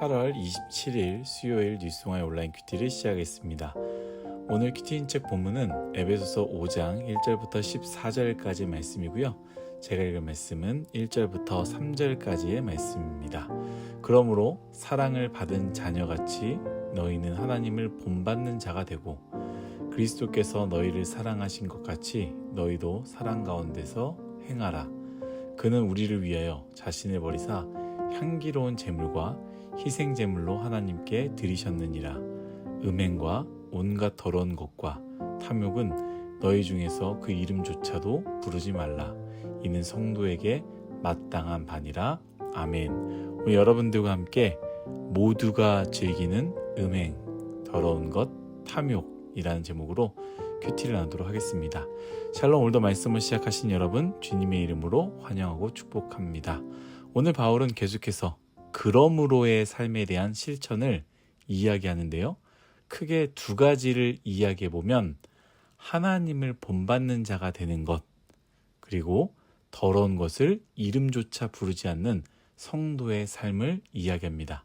8월 27일 수요일 뉴스와의 온라인 큐티를 시작하겠습니다. 오늘 큐티인 책 본문은 에베소서 5장 1절부터 14절까지 말씀이고요. 제가 읽을 말씀은 1절부터 3절까지의 말씀입니다. 그러므로 사랑을 받은 자녀같이 너희는 하나님을 본받는 자가 되고 그리스도께서 너희를 사랑하신 것 같이 너희도 사랑 가운데서 행하라. 그는 우리를 위하여 자신을 버리사 향기로운 제물과 희생 제물로 하나님께 드리셨느니라. 음행과 온갖 더러운 것과 탐욕은 너희 중에서 그 이름조차도 부르지 말라. 이는 성도에게 마땅한 반이라. 아멘. 오늘 여러분들과 함께 모두가 즐기는 음행, 더러운 것, 탐욕이라는 제목으로 큐티를 나누도록 하겠습니다. 샬롬 오늘도 말씀을 시작하신 여러분 주님의 이름으로 환영하고 축복합니다. 오늘 바울은 계속해서 그러므로의 삶에 대한 실천을 이야기하는데요. 크게 두 가지를 이야기해 보면 하나님을 본받는 자가 되는 것 그리고 더러운 것을 이름조차 부르지 않는 성도의 삶을 이야기합니다.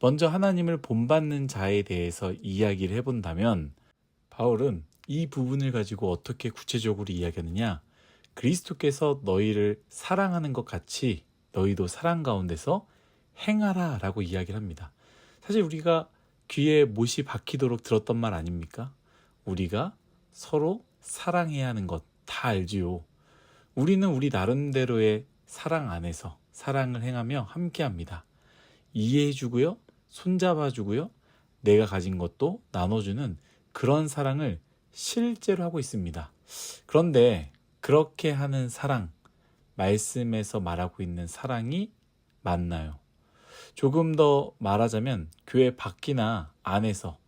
먼저 하나님을 본받는 자에 대해서 이야기를 해본다면 바울은 이 부분을 가지고 어떻게 구체적으로 이야기하느냐 그리스도께서 너희를 사랑하는 것 같이 너희도 사랑 가운데서 행하라 라고 이야기를 합니다. 사실 우리가 귀에 못이 박히도록 들었던 말 아닙니까? 우리가 서로 사랑해야 하는 것 다 알지요. 우리는 우리 나름대로의 사랑 안에서 사랑을 행하며 함께 합니다. 이해해 주고요. 손잡아 주고요. 내가 가진 것도 나눠주는 그런 사랑을 실제로 하고 있습니다. 그런데 그렇게 하는 사랑, 말씀에서 말하고 있는 사랑이 맞나요? 조금 더 말하자면 교회 밖이나 안에서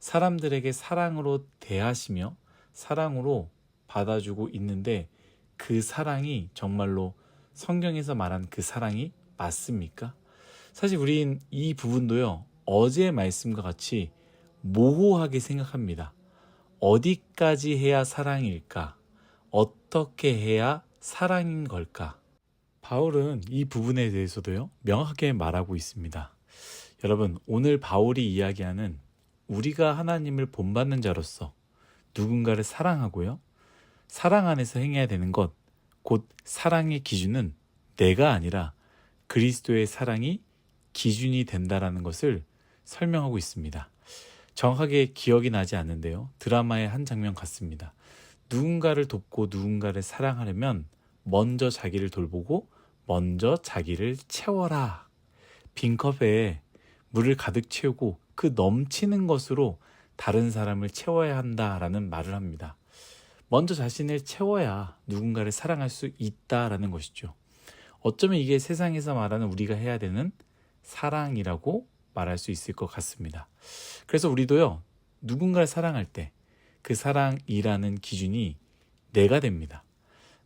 사람들에게 사랑으로 대하시며 사랑으로 받아주고 있는데 그 사랑이 정말로 성경에서 말한 그 사랑이 맞습니까? 사실 우린 이 부분도요, 어제의 말씀과 같이 모호하게 생각합니다. 어디까지 해야 사랑일까? 어떻게 해야 사랑인 걸까? 바울은 이 부분에 대해서도요, 명확하게 말하고 있습니다. 여러분, 오늘 바울이 이야기하는 우리가 하나님을 본받는 자로서 누군가를 사랑하고요, 사랑 안에서 행해야 되는 것, 곧 사랑의 기준은 내가 아니라 그리스도의 사랑이 기준이 된다라는 것을 설명하고 있습니다. 정확하게 기억이 나지 않는데요. 드라마의 한 장면 같습니다. 누군가를 돕고 누군가를 사랑하려면 먼저 자기를 돌보고 먼저 자기를 채워라. 빈 컵에 물을 가득 채우고 그 넘치는 것으로 다른 사람을 채워야 한다라는 말을 합니다. 먼저 자신을 채워야 누군가를 사랑할 수 있다라는 것이죠. 어쩌면 이게 세상에서 말하는 우리가 해야 되는 사랑이라고 말할 수 있을 것 같습니다. 그래서 우리도요, 누군가를 사랑할 때 그 사랑이라는 기준이 내가 됩니다.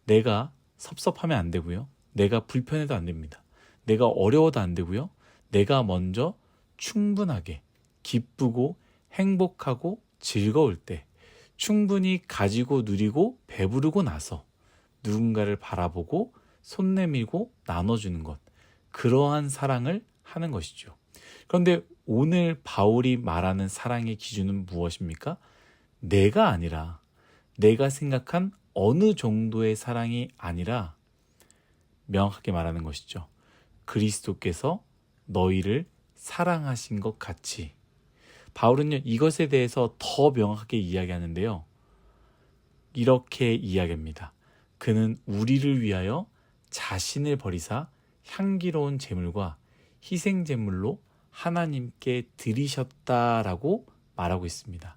내가 섭섭하면 안 되고요. 내가 불편해도 안 됩니다. 내가 어려워도 안 되고요. 내가 먼저 충분하게 기쁘고 행복하고 즐거울 때 충분히 가지고 누리고 배부르고 나서 누군가를 바라보고 손 내밀고 나눠주는 것. 그러한 사랑을 하는 것이죠. 그런데 오늘 바울이 말하는 사랑의 기준은 무엇입니까? 내가 아니라 내가 생각한 어느 정도의 사랑이 아니라 명확하게 말하는 것이죠. 그리스도께서 너희를 사랑하신 것 같이. 바울은요, 이것에 대해서 더 명확하게 이야기하는데요. 이렇게 이야기합니다. 그는 우리를 위하여 자신을 버리사 향기로운 제물과 희생 제물로 하나님께 드리셨다라고 말하고 있습니다.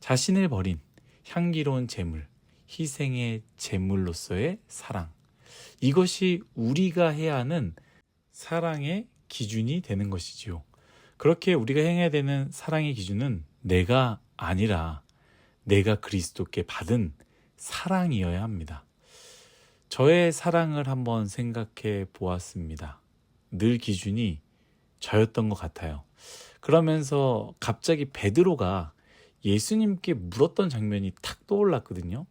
자신을 버린 향기로운 제물, 희생의 제물로서의 사랑. 이것이 우리가 해야 하는 사랑의 기준이 되는 것이지요. 그렇게 우리가 행해야 되는 사랑의 기준은 내가 아니라 내가 그리스도께 받은 사랑이어야 합니다. 저의 사랑을 한번 생각해 보았습니다. 늘 기준이 저였던 것 같아요. 그러면서 갑자기 베드로가 예수님께 물었던 장면이 탁 떠올랐거든요.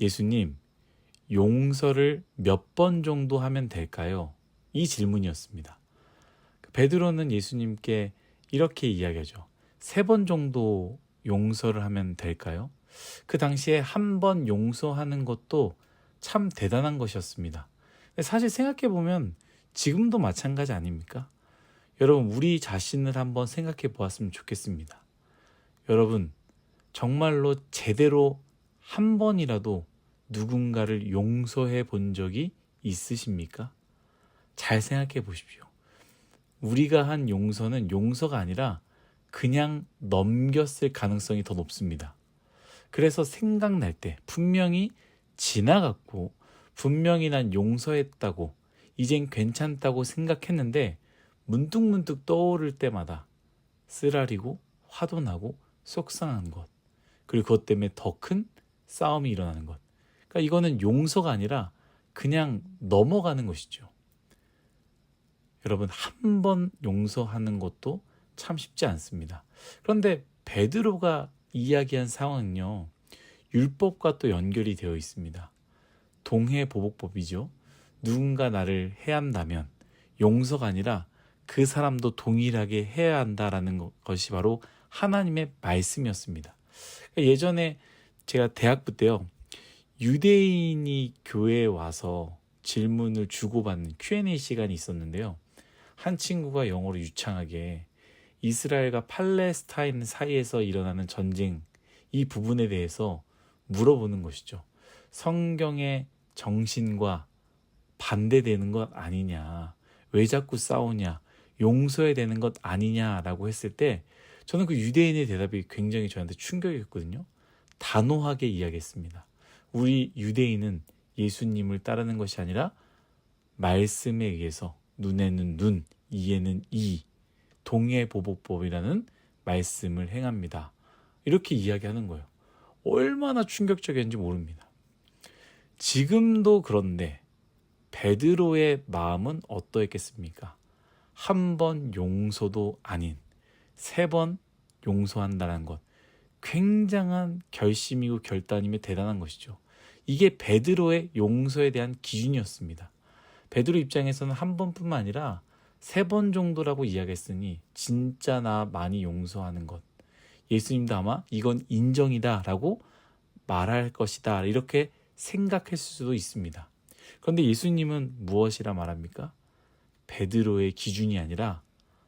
예수님, 용서를 몇 번 정도 하면 될까요? 이 질문이었습니다. 베드로는 예수님께 이렇게 이야기하죠. 세 번 정도 용서를 하면 될까요? 그 당시에 한 번 용서하는 것도 참 대단한 것이었습니다. 사실 생각해 보면 지금도 마찬가지 아닙니까? 여러분, 우리 자신을 한번 생각해 보았으면 좋겠습니다. 여러분, 정말로 제대로 한 번이라도 누군가를 용서해 본 적이 있으십니까? 잘 생각해 보십시오. 우리가 한 용서는 용서가 아니라 그냥 넘겼을 가능성이 더 높습니다. 그래서 생각날 때 분명히 지나갔고 분명히 난 용서했다고 이젠 괜찮다고 생각했는데 문득문득 떠오를 때마다 쓰라리고 화도 나고 속상한 것 그리고 그것 때문에 더 큰 싸움이 일어나는 것 그러니까 이거는 용서가 아니라 그냥 넘어가는 것이죠. 여러분 한 번 용서하는 것도 참 쉽지 않습니다. 그런데 베드로가 이야기한 상황은요. 율법과 또 연결이 되어 있습니다. 동해 보복법이죠. 누군가 나를 해한다면 용서가 아니라 그 사람도 동일하게 해야 한다라는 것이 바로 하나님의 말씀이었습니다. 예전에 제가 대학부 때요. 유대인이 교회에 와서 질문을 주고받는 Q&A 시간이 있었는데요. 한 친구가 영어로 유창하게 이스라엘과 팔레스타인 사이에서 일어나는 전쟁 이 부분에 대해서 물어보는 것이죠. 성경의 정신과 반대되는 것 아니냐. 왜 자꾸 싸우냐. 용서해야 되는 것 아니냐라고 했을 때 저는 그 유대인의 대답이 굉장히 저한테 충격이었거든요. 단호하게 이야기했습니다. 우리 유대인은 예수님을 따르는 것이 아니라 말씀에 의해서 눈에는 눈, 이에는 이, 동해보복법이라는 말씀을 행합니다. 이렇게 이야기하는 거예요. 얼마나 충격적이었는지 모릅니다. 지금도 그런데 베드로의 마음은 어떠했겠습니까? 한 번 용서도 아닌 세 번 용서한다는 것. 굉장한 결심이고 결단이며 대단한 것이죠. 이게 베드로의 용서에 대한 기준이었습니다. 베드로 입장에서는 한 번뿐만 아니라 세 번 정도라고 이야기했으니 진짜 나 많이 용서하는 것. 예수님도 아마 이건 인정이다라고 말할 것이다. 이렇게 생각했을 수도 있습니다. 그런데 예수님은 무엇이라 말합니까? 베드로의 기준이 아니라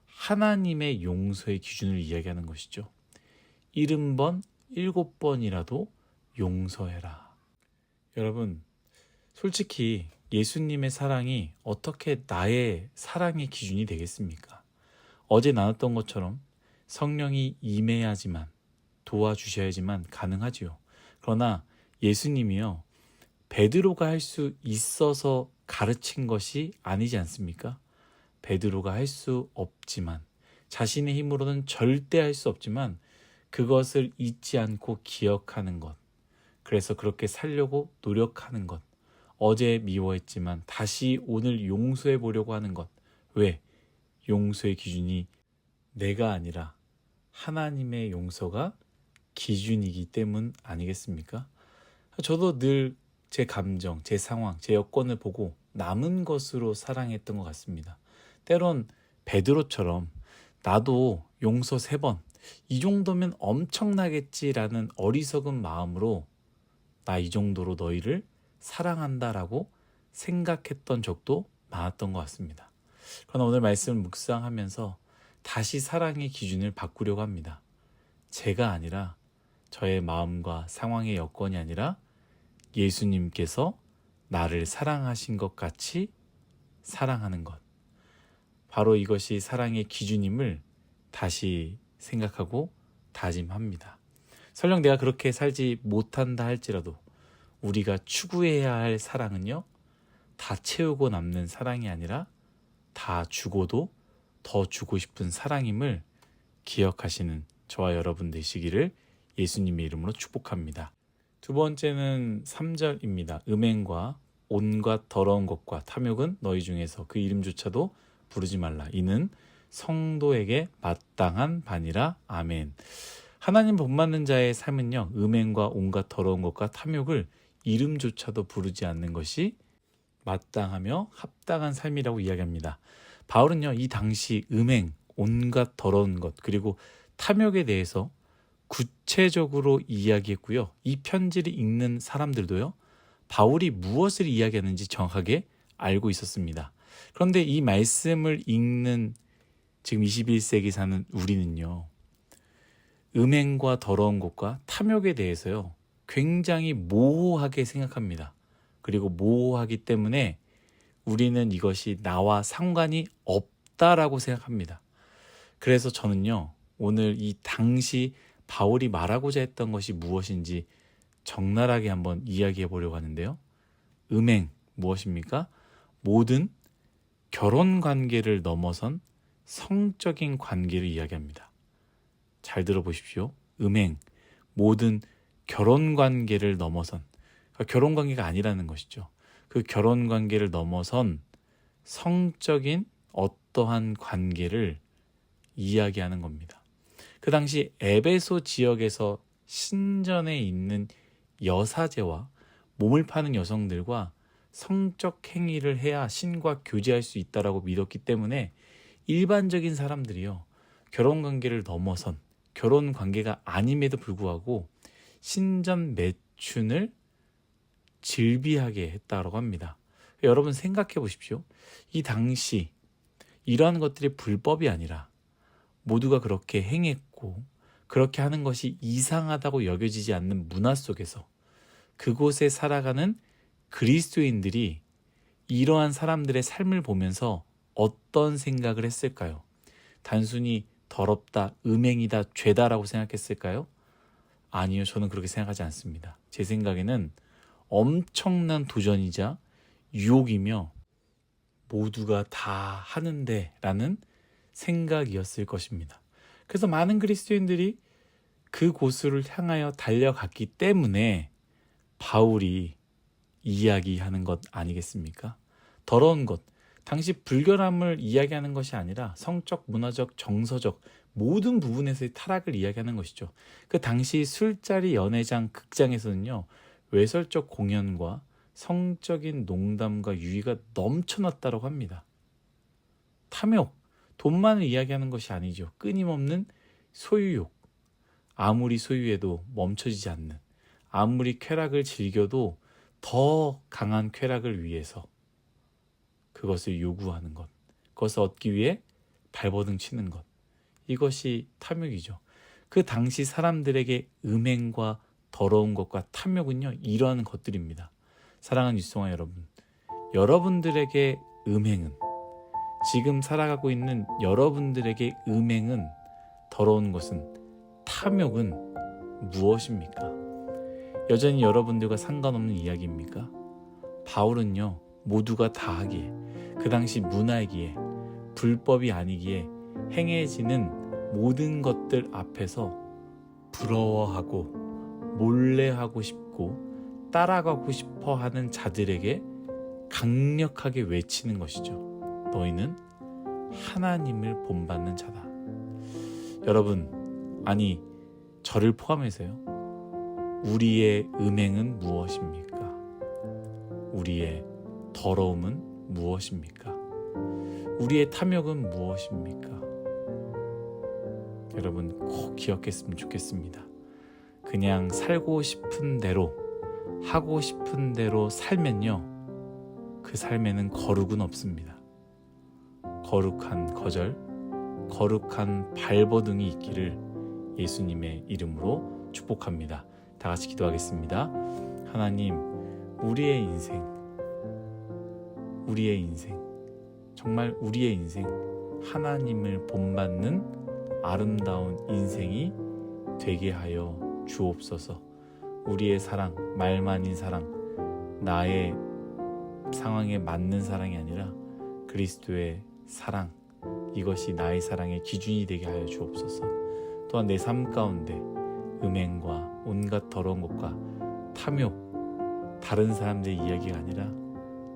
하나님의 용서의 기준을 이야기하는 것이죠. 일흔 번, 일곱 번이라도 용서해라. 여러분, 솔직히 예수님의 사랑이 어떻게 나의 사랑의 기준이 되겠습니까? 어제 나눴던 것처럼 성령이 임해야지만 도와주셔야지만 가능하지요. 그러나 예수님이요. 베드로가 할 수 있어서 가르친 것이 아니지 않습니까? 베드로가 할 수 없지만 자신의 힘으로는 절대 할 수 없지만 그것을 잊지 않고 기억하는 것. 그래서 그렇게 살려고 노력하는 것. 어제 미워했지만 다시 오늘 용서해 보려고 하는 것. 왜? 용서의 기준이 내가 아니라 하나님의 용서가 기준이기 때문 아니겠습니까? 저도 늘 제 감정, 제 상황, 제 여건을 보고 남은 것으로 사랑했던 것 같습니다. 때론 베드로처럼 나도 용서 세 번, 이 정도면 엄청나겠지라는 어리석은 마음으로 나 이 정도로 너희를 사랑한다라고 생각했던 적도 많았던 것 같습니다. 그러나 오늘 말씀을 묵상하면서 다시 사랑의 기준을 바꾸려고 합니다. 제가 아니라 저의 마음과 상황의 여건이 아니라 예수님께서 나를 사랑하신 것 같이 사랑하는 것. 바로 이것이 사랑의 기준임을 다시 생각하고 다짐합니다. 설령 내가 그렇게 살지 못한다 할지라도 우리가 추구해야 할 사랑은요, 다 채우고 남는 사랑이 아니라 다 주고도 더 주고 싶은 사랑임을 기억하시는 저와 여러분 되시기를 예수님의 이름으로 축복합니다. 두 번째는 3절입니다. 음행과 온갖 더러운 것과 탐욕은 너희 중에서 그 이름조차도 부르지 말라. 이는 성도에게 마땅한 반이라. 아멘. 하나님 본받는 자의 삶은요, 음행과 온갖 더러운 것과 탐욕을 이름조차도 부르지 않는 것이 마땅하며 합당한 삶이라고 이야기합니다. 바울은요, 이 당시 음행, 온갖 더러운 것, 그리고 탐욕에 대해서 구체적으로 이야기했고요. 이 편지를 읽는 사람들도요, 바울이 무엇을 이야기하는지 정확하게 알고 있었습니다. 그런데 이 말씀을 읽는 지금 21세기 사는 우리는요, 음행과 더러운 것과 탐욕에 대해서요, 굉장히 모호하게 생각합니다. 그리고 모호하기 때문에 우리는 이것이 나와 상관이 없다라고 생각합니다. 그래서 저는요, 오늘 이 당시 바울이 말하고자 했던 것이 무엇인지 적나라하게 한번 이야기해 보려고 하는데요. 음행 무엇입니까? 모든 결혼 관계를 넘어선 성적인 관계를 이야기합니다. 잘 들어보십시오. 음행 모든 결혼 관계를 넘어선 그러니까 결혼 관계가 아니라는 것이죠. 그 결혼 관계를 넘어선 성적인 어떠한 관계를 이야기하는 겁니다. 그 당시 에베소 지역에서 신전에 있는 여사제와 몸을 파는 여성들과 성적 행위를 해야 신과 교제할 수 있다라고 믿었기 때문에 일반적인 사람들이요 결혼 관계를 넘어선 결혼 관계가 아님에도 불구하고 신전 매춘을 질비하게 했다고 합니다. 여러분 생각해 보십시오. 이 당시 이러한 것들이 불법이 아니라 모두가 그렇게 행했고 그렇게 하는 것이 이상하다고 여겨지지 않는 문화 속에서 그곳에 살아가는 그리스도인들이 이러한 사람들의 삶을 보면서 어떤 생각을 했을까요? 단순히 더럽다, 음행이다, 죄다라고 생각했을까요? 아니요, 저는 그렇게 생각하지 않습니다. 제 생각에는 엄청난 도전이자 유혹이며 모두가 다 하는데 라는 생각이었을 것입니다. 그래서 많은 그리스도인들이 그곳을 향하여 달려갔기 때문에 바울이 이야기하는 것 아니겠습니까? 더러운 것, 당시 불결함을 이야기하는 것이 아니라 성적, 문화적, 정서적 모든 부분에서의 타락을 이야기하는 것이죠. 그 당시 술자리 연회장 극장에서는요 외설적 공연과 성적인 농담과 유의가 넘쳐났다고 합니다. 탐욕, 돈만을 이야기하는 것이 아니죠. 끊임없는 소유욕. 아무리 소유해도 멈춰지지 않는, 아무리 쾌락을 즐겨도 더 강한 쾌락을 위해서 그것을 요구하는 것, 그것을 얻기 위해 발버둥 치는 것. 이것이 탐욕이죠. 그 당시 사람들에게 음행과 더러운 것과 탐욕은요, 이러한 것들입니다. 사랑하는 유성아 여러분, 여러분들에게 음행은 지금 살아가고 있는 여러분들에게 음행은 더러운 것은 탐욕은 무엇입니까? 여전히 여러분들과 상관없는 이야기입니까? 바울은요, 모두가 다 하기에, 그 당시 문화이기에, 불법이 아니기에 행해지는 모든 것들 앞에서 부러워하고 몰래 하고 싶고 따라가고 싶어 하는 자들에게 강력하게 외치는 것이죠. 너희는 하나님을 본받는 자다. 여러분, 아니, 저를 포함해서요. 우리의 음행은 무엇입니까? 우리의 더러움은 무엇입니까? 우리의 탐욕은 무엇입니까? 여러분 꼭 기억했으면 좋겠습니다. 그냥 살고 싶은 대로 하고 싶은 대로 살면요. 그 삶에는 거룩은 없습니다. 거룩한 거절, 거룩한 발버둥이 있기를 예수님의 이름으로 축복합니다. 다 같이 기도하겠습니다. 하나님, 우리의 인생, 우리의 인생, 정말 우리의 인생, 하나님을 본받는 아름다운 인생이 되게 하여 주옵소서. 우리의 사랑, 말만인 사랑, 나의 상황에 맞는 사랑이 아니라 그리스도의 사랑, 이것이 나의 사랑의 기준이 되게 하여 주옵소서. 또한 내 삶 가운데 음행과 온갖 더러운 것과 탐욕, 다른 사람들의 이야기가 아니라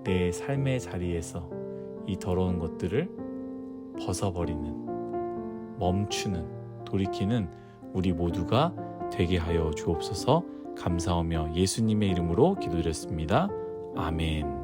내 삶의 자리에서 이 더러운 것들을 벗어버리는, 멈추는, 돌이키는 우리 모두가 되게 하여 주옵소서 감사하며 예수님의 이름으로 기도드렸습니다. 아멘.